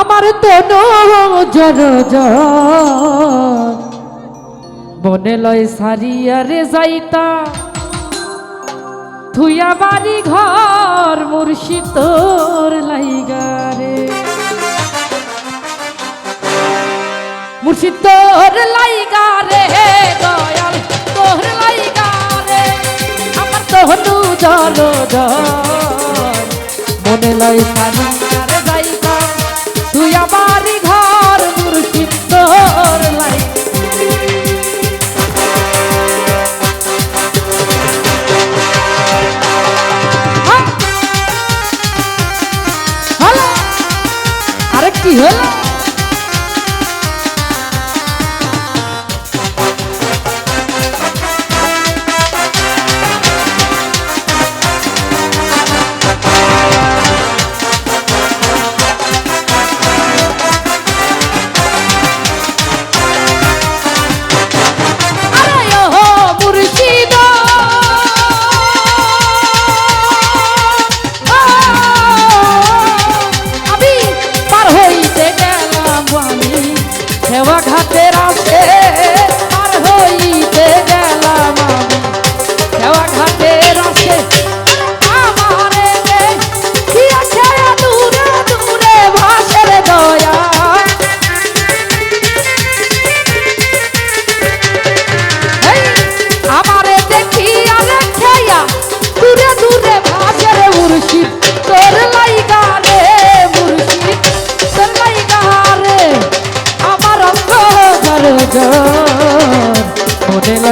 আমার তন জর বনে লয় সারিয়া রে যাইতা। থুয়া বাড়ি ঘর মুর্শি তোর লাইগারে মুর্শি তোর লাইগারে দয়াল তোর লাইগারে আমার তোহনু জল মনে লয় সারিয়া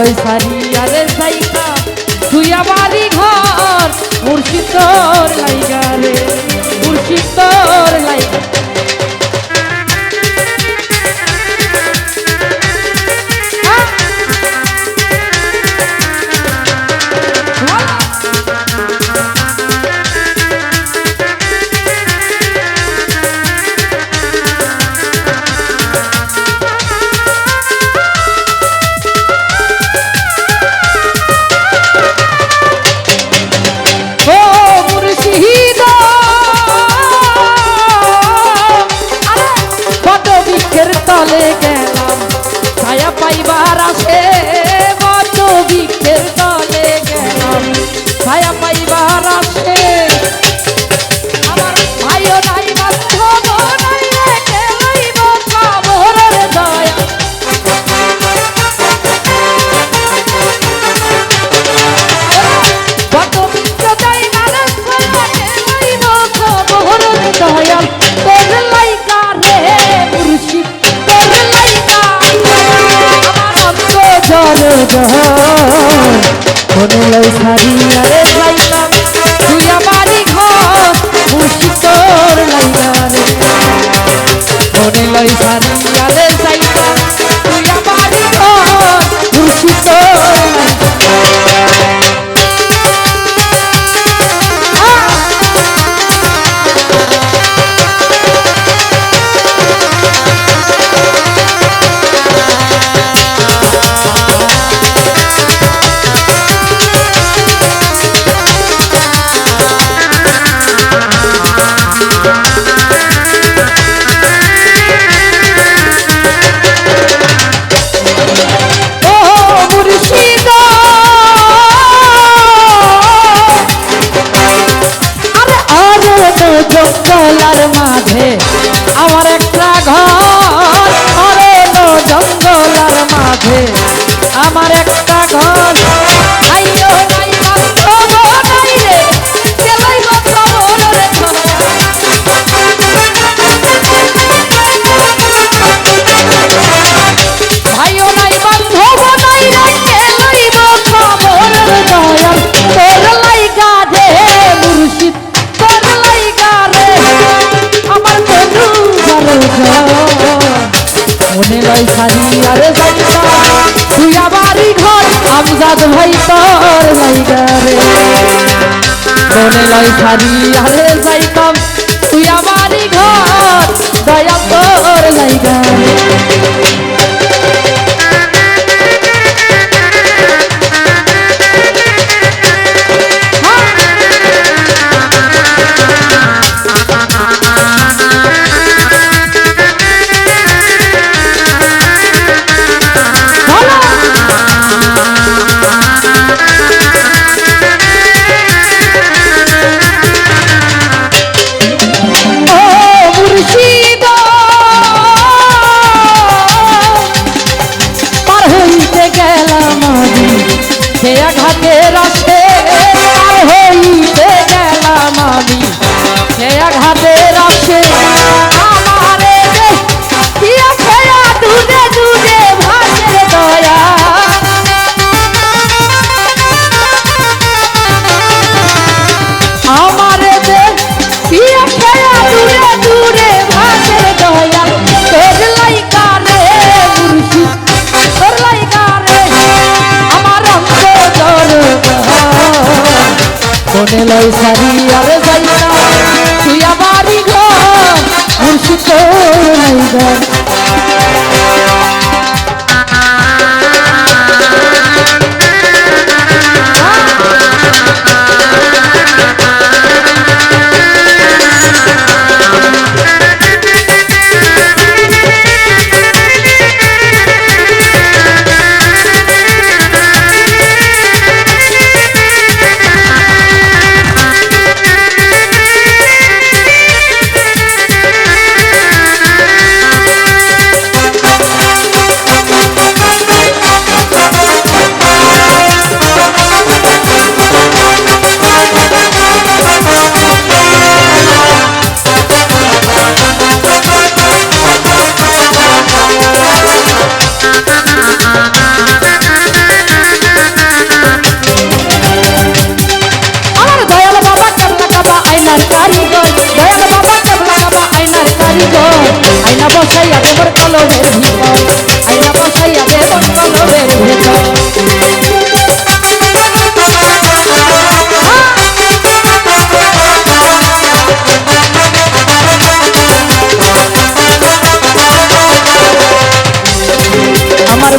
ওই সারিয়া সাইকা তুই আমারই ঘর মুর্শিদ তোর লাইগা রে মুর্শিদ তোর মনে লই সারিয়া রে মনে লয় সারি আরে যাই আরে সারি আরে তুই আমারই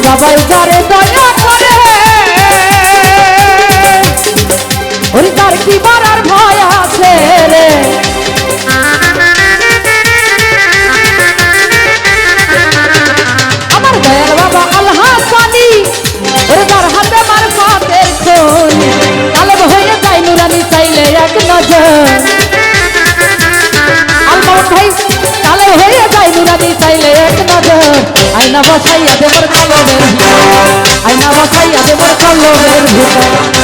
বাবার ঘরে দয়া আয়না বসাইয়া দেবর কলমের আয়না বসাইয়া দেবর কলমের ভিতর।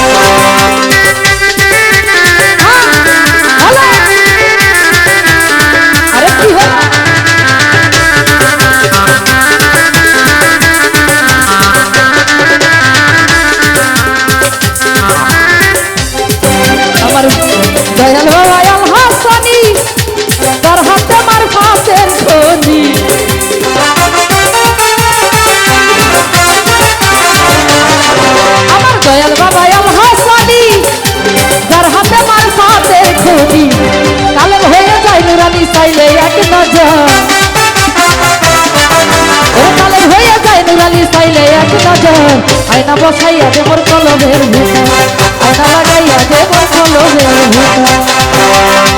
আয়না বসাইয়া দেবর কলমের ভিতর আয়না লাগাইয়া দেবর কলমের ভিতর।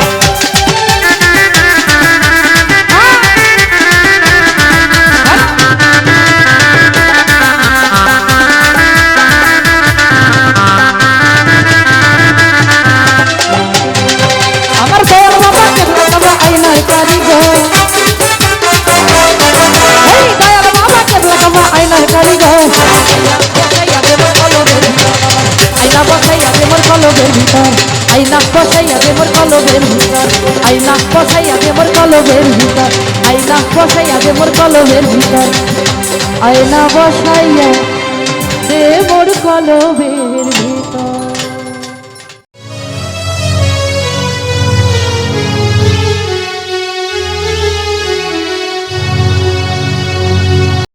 ভিতর আইনা পশাইয়া দেবর কলবের ভিতর। আইনা পশাইয়া দেবর কলবের ভিতর। আইনা পশাইয়া দেবর কলবের ভিতর। আয়না বসাইয়া দেবর কলবের